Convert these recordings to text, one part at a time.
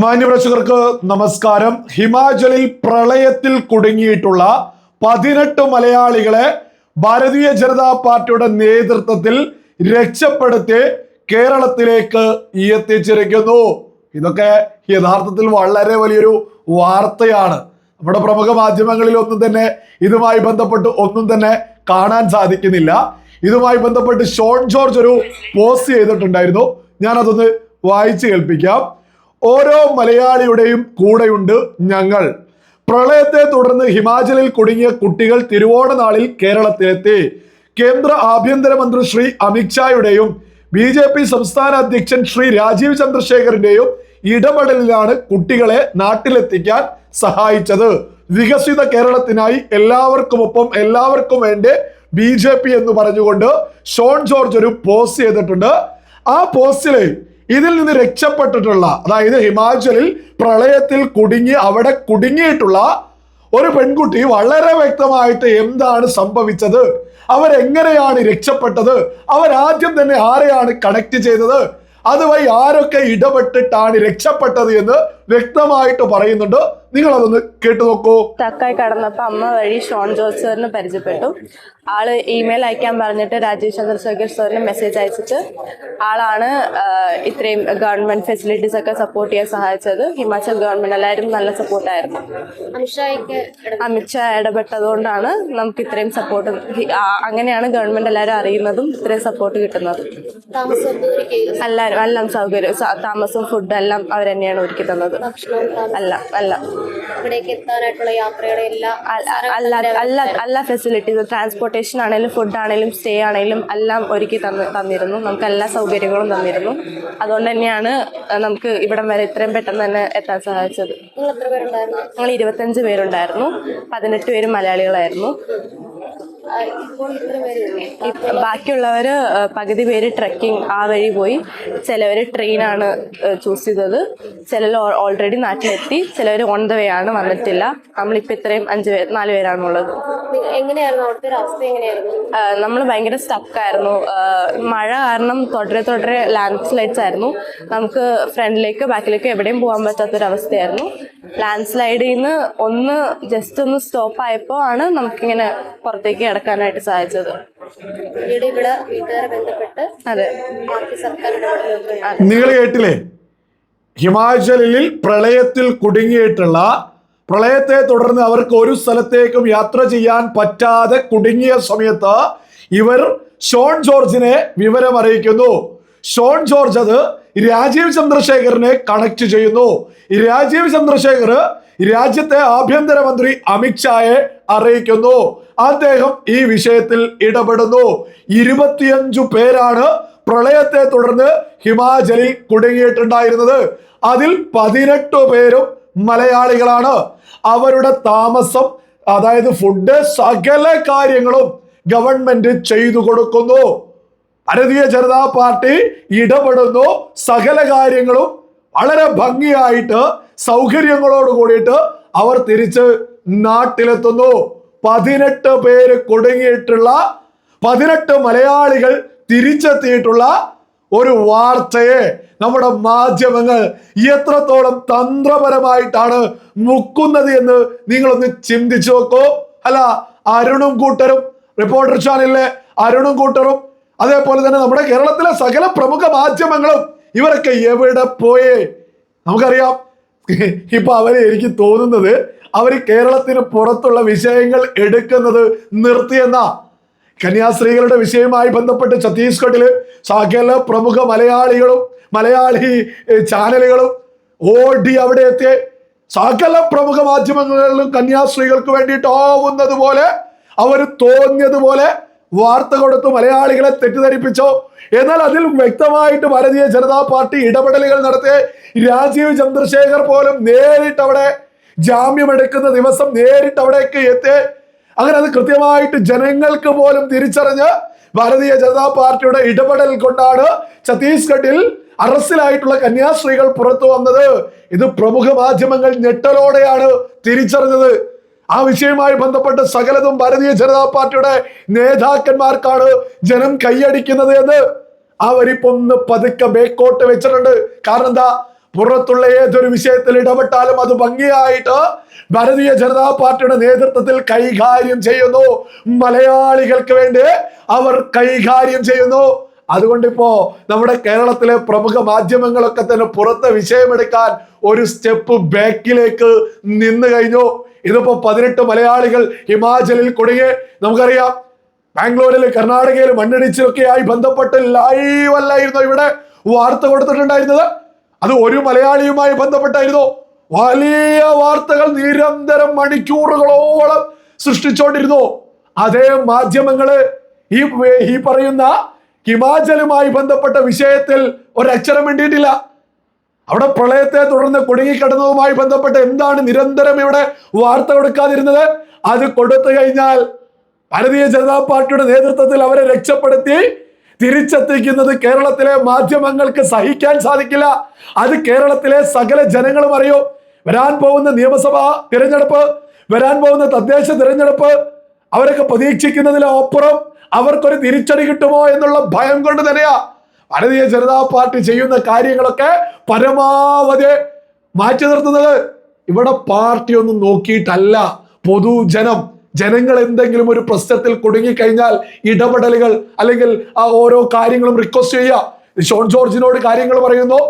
മാന്യപ്രേക്ഷകർക്ക് നമസ്കാരം. ഹിമാചലിൽ പ്രളയത്തിൽ കുടുങ്ങിയിട്ടുള്ള പതിനെട്ട് മലയാളികളെ ഭാരതീയ ജനതാ പാർട്ടിയുടെ നേതൃത്വത്തിൽ രക്ഷപ്പെടുത്തി കേരളത്തിലേക്ക് എത്തിച്ചിരിക്കുന്നു. ഇതൊക്കെ യഥാർത്ഥത്തിൽ വളരെ വലിയൊരു വാർത്തയാണ്. നമ്മുടെ പ്രമുഖ മാധ്യമങ്ങളിൽ ഒന്നും തന്നെ ഇതുമായി ബന്ധപ്പെട്ട് ഒന്നും തന്നെ കാണാൻ സാധിക്കുന്നില്ല. ഇതുമായി ബന്ധപ്പെട്ട് ഷോൺ ജോർജ് ഒരു പോസ്റ്റ് ചെയ്തിട്ടുണ്ടായിരുന്നു. ഞാനതൊന്ന് വായിച്ചു കേൾപ്പിക്കാം. ഓരോ മലയാളിയുടെയും കൂടെയുണ്ട് ഞങ്ങൾ. പ്രളയത്തെ തുടർന്ന് ഹിമാചലിൽ കുടുങ്ങിയ കുട്ടികൾ തിരുവോണ നാളിൽ കേരളത്തിലെത്തി. കേന്ദ്ര ആഭ്യന്തരമന്ത്രി ശ്രീ അമിത്ഷായുടെയും ബി ജെ പി സംസ്ഥാന അധ്യക്ഷൻ ശ്രീ രാജീവ് ചന്ദ്രശേഖറിന്റെയും ഇടപെടലിലാണ് കുട്ടികളെ നാട്ടിലെത്തിക്കാൻ സഹായിച്ചത്. വികസിത കേരളത്തിനായി എല്ലാവർക്കും ഒപ്പം എല്ലാവർക്കും വേണ്ടി ബി ജെ പി എന്ന് പറഞ്ഞുകൊണ്ട് ഷോൺ ജോർജ് ഒരു പോസ്റ്റ് ചെയ്തിട്ടുണ്ട്. ആ പോസ്റ്റിൽ ഇതിൽ നിന്ന് രക്ഷപ്പെട്ടിട്ടുള്ള അതായത് ഹിമാചലിൽ പ്രളയത്തിൽ കുടുങ്ങി അവിടെ കുടുങ്ങിയിട്ടുള്ള ഒരു പെൺകുട്ടി വളരെ വ്യക്തമായിട്ട് എന്താണ് സംഭവിച്ചത്? അവരെങ്ങനെയാണ് രക്ഷപ്പെട്ടത്? അവരാദ്യം തന്നെ ആരെയാണ് കണക്ട് ചെയ്തത്? അതുവഴി ആരൊക്കെ ഇടപെട്ടിട്ടാണ് രക്ഷപ്പെട്ടത് എന്ന് വ്യക്തമായിട്ട് പറയുന്നുണ്ട്. നിങ്ങൾ അതൊന്ന് കേട്ടു നോക്കൂ. തക്കായി കടന്നപ്പോൾ അമ്മ വഴി ഷോൺ ജോർജ് സാറിന് പരിചയപ്പെട്ടു. ആൾ ഇമെയിൽ അയക്കാൻ പറഞ്ഞിട്ട് രാജീവ് ചന്ദ്രശേഖർ സാറിന് മെസ്സേജ് അയച്ചിട്ട് ആളാണ് ഇത്രയും ഗവൺമെന്റ് ഫെസിലിറ്റീസ് ഒക്കെ സപ്പോർട്ട് ചെയ്യാൻ സഹായിച്ചത്. ഹിമാചൽ ഗവൺമെന്റ് എല്ലാവരും നല്ല സപ്പോർട്ടായിരുന്നു അമിത്ഷാ ഇടപെട്ടതുകൊണ്ടാണ് നമുക്ക് ഇത്രയും സപ്പോർട്ട് അങ്ങനെയാണ് ഗവൺമെന്റ് എല്ലാവരും അറിയുന്നതും ഇത്രയും സപ്പോർട്ട് കിട്ടുന്നതും. എല്ലാവരും എല്ലാം സൗകര്യം താമസം താമസവും ഫുഡും എല്ലാം അവർ തന്നെയാണ് ഒരുക്കി തന്നത്. അല്ല അല്ല. ഇവിടേക്ക് എത്താനായിട്ടുള്ള യാത്രയുടെ എല്ലാ അല്ല- അല്ല എല്ലാ ഫെസിലിറ്റീസ് ട്രാൻസ്പോർട്ടേഷൻ ആണെങ്കിലും ഫുഡ് ആണെങ്കിലും സ്റ്റേ ആണെങ്കിലും എല്ലാം ഒരുക്കി തന്നു തന്നിരുന്നു. നമുക്ക് എല്ലാ സൗകര്യങ്ങളും തന്നിരുന്നു. അതുകൊണ്ട് തന്നെയാണ് നമുക്ക് ഇവിടം വരെ ഇത്രയും പെട്ടെന്ന് തന്നെ എത്താൻ സഹായിച്ചത്. ഞങ്ങൾ ഇരുപത്തഞ്ച് പേരുണ്ടായിരുന്നു. പതിനെട്ട് പേര് മലയാളികളായിരുന്നു. അഹ് പകുതി പേര് ട്രക്കിംഗ് ആ വഴി പോയി. ചിലവർ ട്രെയിനാണ് ചൂസ് ചെയ്തത്. ചിലർ ഓൾറെഡി നാട്ടിലെത്തി. ചിലവർ ഓൺ ദ വേ ആണ് വന്നിട്ടില്ല. നമ്മളിപ്പോൾ ഇത്രയും അഞ്ച് പേര് നാല് പേരാണുള്ളത്. എങ്ങനെയായിരുന്നു അവിടുത്തെ അവസ്ഥ എങ്ങനെയായിരുന്നു? നമ്മൾ ഭയങ്കര സ്റ്റക്കായിരുന്നു മഴ കാരണം തുടരെ തുടരെ ലാൻഡ് സ്ലൈഡ്സ് ആയിരുന്നു. നമുക്ക് ഫ്രണ്ടിലേക്ക് ബാക്കിലേക്ക് എവിടെയും പോകാൻ പറ്റാത്തൊരവസ്ഥയായിരുന്നു. ലാൻഡ് സ്ലൈഡിൽ നിന്ന് ഒന്ന് ജസ്റ്റ് ഒന്ന് സ്റ്റോപ്പ് ആയപ്പോൾ ആണ് നമുക്കിങ്ങനെ പുറത്തേക്ക് കിടക്കാനായിട്ട് സാധിച്ചത്. അതെ. നിങ്ങൾ കേട്ടില്ലേ? ഹിമാചലിൽ പ്രളയത്തിൽ കുടുങ്ങിയിട്ടുള്ള പ്രളയത്തെ തുടർന്ന് അവർക്ക് ഒരു സ്ഥലത്തേക്കും യാത്ര ചെയ്യാൻ പറ്റാതെ കുടുങ്ങിയ സമയത്ത് ഇവർ ഷോൺ ജോർജിനെ വിവരം അറിയിക്കുന്നു. ഷോൺ ജോർജ് അത് രാജീവ് ചന്ദ്രശേഖറിനെ കണക്ട് ചെയ്യുന്നു. രാജീവ് ചന്ദ്രശേഖർ രാജ്യത്തെ ആഭ്യന്തരമന്ത്രി അമിത്ഷായെ അറിയിക്കുന്നു. അദ്ദേഹം ഈ വിഷയത്തിൽ ഇടപെടുന്നു. ഇരുപത്തിയഞ്ചു പേരാണ് പ്രളയത്തെ തുടർന്ന് ഹിമാചലിൽ കുടുങ്ങിയിട്ടുണ്ടായിരുന്നത്. അതിൽ പതിനെട്ട് പേരും മലയാളികളാണ്. അവരുടെ താമസം അതായത് ഫുഡ് സകല കാര്യങ്ങളും ഗവൺമെന്റ് ചെയ്തു കൊടുക്കുന്നു. ഭാരതീയ ജനതാ പാർട്ടി ഇടപെടുന്നു. സകല കാര്യങ്ങളും വളരെ ഭംഗിയായിട്ട് സൗകര്യങ്ങളോട് കൂടിയിട്ട് അവർ തിരിച്ച് നാട്ടിലെത്തുന്നു. പതിനെട്ട് പേര് കുടുങ്ങിയിട്ടുള്ള പതിനെട്ട് മലയാളികൾ തിരിച്ചെത്തിയിട്ടുള്ള ഒരു വാർത്തയെ നമ്മുടെ മാധ്യമങ്ങൾ എത്രത്തോളം തന്ത്രപരമായിട്ടാണ് മുക്കുന്നത് എന്ന് നിങ്ങളൊന്ന് ചിന്തിച്ചു നോക്കൂ. അല്ല അരുണും കൂട്ടരും റിപ്പോർട്ടർ ചാനലിലെ അരുണും കൂട്ടറും അതേപോലെ തന്നെ നമ്മുടെ കേരളത്തിലെ സകല പ്രമുഖ മാധ്യമങ്ങളും ഇവരൊക്കെ എവിടെ പോയേ? നമുക്കറിയാം. ഇപ്പൊ അവർ എനിക്ക് തോന്നുന്നത് അവർ കേരളത്തിന് പുറത്തുള്ള വിഷയങ്ങൾ എടുക്കുന്നത് നിർത്തിയെന്നാ. കന്യാസ്ത്രീകളുടെ വിഷയവുമായി ബന്ധപ്പെട്ട് ഛത്തീസ്ഗഡിൽ സകല പ്രമുഖ മലയാളികളും മലയാളി ചാനലുകളും ഓടി അവിടെ എത്തിയ സകല പ്രമുഖ മാധ്യമങ്ങളിലും കന്യാസ്ത്രീകൾക്ക് വേണ്ടിയിട്ട് ആവുന്നത് പോലെ അവർ തോന്നിയതുപോലെ വാർത്ത കൊടുത്തു മലയാളികളെ തെറ്റിദ്ധരിപ്പിച്ചോ. എന്നാൽ അതിൽ വ്യക്തമായിട്ട് ഭാരതീയ ജനതാ പാർട്ടി ഇടപെടലുകൾ നടത്തി രാജീവ് ചന്ദ്രശേഖർ പോലും നേരിട്ട് അവിടെ ജാമ്യമെടുക്കുന്ന ദിവസം നേരിട്ട് അവിടേക്ക് എത്തി. അങ്ങനെ അത് കൃത്യമായിട്ട് ജനങ്ങൾക്ക് പോലും തിരിച്ചറിഞ്ഞ് ഭാരതീയ ജനതാ പാർട്ടിയുടെ ഇടപെടൽ കൊണ്ടാണ് ഛത്തീസ്ഗഡിൽ അറസ്റ്റിലായിട്ടുള്ള കന്യാസ്ത്രീകൾ പുറത്തു വന്നത്. ഇത് പ്രമുഖ മാധ്യമങ്ങൾ ഞെട്ടലോടെയാണ് തിരിച്ചറിഞ്ഞത്. ആ വിഷയവുമായി ബന്ധപ്പെട്ട് സകലതും ഭാരതീയ ജനതാ പാർട്ടിയുടെ നേതാക്കന്മാർക്കാണ് ജനം കൈയടിക്കുന്നത് എന്ന് അവരിപ്പൊന്ന് വരിപ്പൊന്ന് പതുക്കെ ബേക്കോട്ട് വെച്ചിട്ടുണ്ട്. കാരണം എന്താ? പുറത്തുള്ള ഏതൊരു വിഷയത്തിൽ ഇടപെട്ടാലും അത് ഭംഗിയായിട്ട് ഭാരതീയ ജനതാ പാർട്ടിയുടെ നേതൃത്വത്തിൽ കൈകാര്യം ചെയ്യുന്നു. മലയാളികൾക്ക് വേണ്ടി അവർ കൈകാര്യം ചെയ്യുന്നു. അതുകൊണ്ട് ഇപ്പോ നമ്മുടെ കേരളത്തിലെ പ്രമുഖ മാധ്യമങ്ങളൊക്കെ തന്നെ പുറത്തെ വിഷയമെടുക്കാൻ ഒരു സ്റ്റെപ്പ് ബാക്കിലേക്ക് നിന്ന് കഴിഞ്ഞു. ഇതിപ്പോ പതിനെട്ട് മലയാളികൾ ഹിമാചലിൽ കുടുങ്ങി. നമുക്കറിയാം ബാംഗ്ലൂരിൽ കർണാടകയിൽ മണ്ണിടിച്ചിലൊക്കെയായി ബന്ധപ്പെട്ട് ലൈവ് അല്ലായിരുന്നു ഇവിടെ? വാർത്ത കൊടുത്തിട്ടുണ്ടായിരുന്നത്. അത് ഒരു മലയാളിയുമായി ബന്ധപ്പെട്ടായിരുന്നു. വലിയ വാർത്തകൾ നിരന്തരം മണിക്കൂറുകളോളം സൃഷ്ടിച്ചുകൊണ്ടിരുന്നു അതേ മാധ്യമങ്ങൾ ഈ ഈ പറയുന്ന ഹിമാചലുമായി ബന്ധപ്പെട്ട വിഷയത്തിൽ ഒരക്ഷരം വേണ്ടിയിട്ടില്ല അവിടെ പ്രളയത്തെ തുടർന്ന് കുടുങ്ങിക്കിടന്നതുമായി ബന്ധപ്പെട്ട് എന്താണ് നിരന്തരം ഇവിടെ വാർത്ത കൊടുക്കാതിരുന്നത്? അത് കൊടുത്തു കഴിഞ്ഞാൽ ഭാരതീയ ജനതാ പാർട്ടിയുടെ നേതൃത്വത്തിൽ അവരെ രക്ഷപ്പെടുത്തി തിരിച്ചെത്തിക്കുന്നത് കേരളത്തിലെ മാധ്യമങ്ങൾക്ക് സഹിക്കാൻ സാധിക്കില്ല. അത് കേരളത്തിലെ സകല ജനങ്ങളും അറിയും. വരാൻ പോകുന്ന നിയമസഭാ തിരഞ്ഞെടുപ്പ് വരാൻ പോകുന്ന തദ്ദേശ തിരഞ്ഞെടുപ്പ് അവരൊക്കെ പ്രതീക്ഷിക്കുന്നതിലപ്പുറം അവർക്കൊരു തിരിച്ചടി കിട്ടുമോ എന്നുള്ള ഭയം കൊണ്ട് തന്നെയാ ഭാരതീയ ജനതാ പാർട്ടി ചെയ്യുന്ന കാര്യങ്ങളൊക്കെ പരമാവധി മാറ്റി നിർത്തുന്നത്. ഇവിടെ പാർട്ടി ഒന്നും നോക്കിയിട്ടല്ല. പൊതുജനം ജനങ്ങൾ എന്തെങ്കിലും ഒരു പ്രശ്നത്തിൽ കുടുങ്ങിക്കഴിഞ്ഞാൽ ഇടപെടലുകൾ അല്ലെങ്കിൽ ആ ഓരോ കാര്യങ്ങളും റിക്വസ്റ്റ് ചെയ്യുക. ഷോൺ ജോർജിനോട് കാര്യങ്ങൾ പറയുന്നു.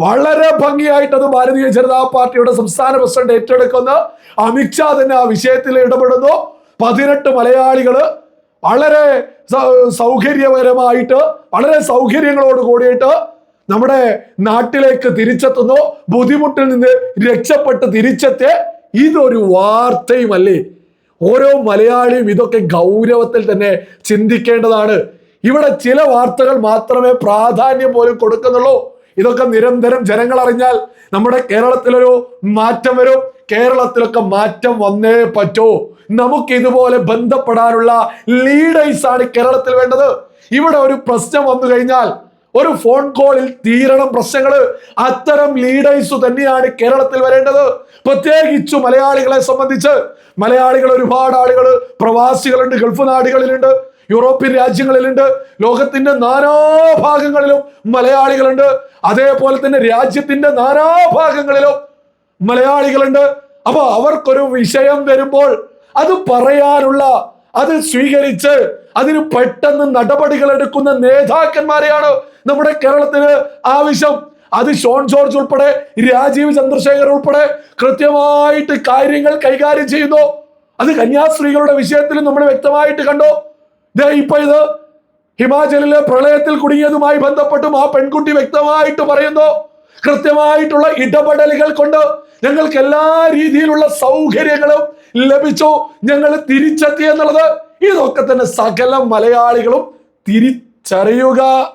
വളരെ ഭംഗിയായിട്ട് അത് ഭാരതീയ ജനതാ പാർട്ടിയുടെ സംസ്ഥാന പ്രസിഡന്റ് ഏറ്റെടുക്കുന്ന. അമിത്ഷാ തന്നെ ആ വിഷയത്തിൽ ഇടപെടുന്നു. പതിനെട്ട് മലയാളികൾ വളരെ സൗകര്യപരമായിട്ട് വളരെ സൗകര്യങ്ങളോട് കൂടിയിട്ട് നമ്മുടെ നാട്ടിലേക്ക് തിരിച്ചെത്തുന്നു. ബുദ്ധിമുട്ടിൽ നിന്ന് രക്ഷപ്പെട്ട് തിരിച്ചെത്തി ഇതൊരു വാർത്തയുമല്ലേ? ഓരോ മലയാളിയും ഇതൊക്കെ ഗൗരവത്തിൽ തന്നെ ചിന്തിക്കേണ്ടതാണ്. ഇവിടെ ചില വാർത്തകൾ മാത്രമേ പ്രാധാന്യം പോലും കൊടുക്കുന്നുള്ളൂ. ഇതൊക്കെ നിരന്തരം ജനങ്ങൾ അറിഞ്ഞാൽ നമ്മുടെ കേരളത്തിലൊരു മാറ്റം വരും. കേരളത്തിലൊക്കെ മാറ്റം വന്നേ പറ്റൂ. നമുക്ക് ഇതുപോലെ ബന്ധപ്പെടാനുള്ള ലീഡേഴ്സ് ആണ് കേരളത്തിൽ വേണ്ടത്. ഇവിടെ ഒരു പ്രശ്നം വന്നു കഴിഞ്ഞാൽ ഒരു ഫോൺ കോളിൽ തീരണം പ്രശ്നങ്ങൾ. അത്തരം ലീഡേഴ്സ് തന്നെയാണ് കേരളത്തിൽ വരേണ്ടത്. പ്രത്യേകിച്ചു മലയാളികളെ സംബന്ധിച്ച് മലയാളികൾ ഒരുപാട് ആളുകൾ പ്രവാസികളുണ്ട് ഗൾഫ് നാടുകളിലുണ്ട് യൂറോപ്യൻ രാജ്യങ്ങളിലുണ്ട് ലോകത്തിന്റെ നാനാഭാഗങ്ങളിലും മലയാളികളുണ്ട്. അതേപോലെ തന്നെ രാജ്യത്തിന്റെ നാനാഭാഗങ്ങളിലും മലയാളികളുണ്ട്. അപ്പൊ അവർക്കൊരു വിഷയം വരുമ്പോൾ അത് പറയാനുള്ള അത് സ്വീകരിച്ച് അതിന് പെട്ടെന്ന് നടപടികൾ എടുക്കുന്ന നേതാക്കന്മാരെയാണ് നമ്മുടെ കേരളത്തിന് ആവശ്യം. അത് ഷോൺ ജോർജ് ഉൾപ്പെടെ രാജീവ് ചന്ദ്രശേഖർ ഉൾപ്പെടെ കൃത്യമായിട്ട് കാര്യങ്ങൾ കൈകാര്യം ചെയ്യുന്നു. അത് കന്യാസ്ത്രീകളുടെ വിഷയത്തിൽ നമ്മൾ വ്യക്തമായിട്ട് കണ്ടു. ഇപ്പൊ ഇത് ഹിമാചലിലെ പ്രളയത്തിൽ കുടുങ്ങിയതുമായി ബന്ധപ്പെട്ടും ആ പെൺകുട്ടി വ്യക്തമായിട്ട് പറയുന്നു. കൃത്യമായിട്ടുള്ള ഇടപെടലുകൾ കൊണ്ട് ഞങ്ങൾക്ക് എല്ലാ രീതിയിലുള്ള സൗകര്യങ്ങളും ലഭിച്ചു. ഞങ്ങൾ തിരിച്ചെത്തി എന്നുള്ളത്. ഇതൊക്കെ തന്നെ സകല മലയാളികളും തിരിച്ചറിയുക.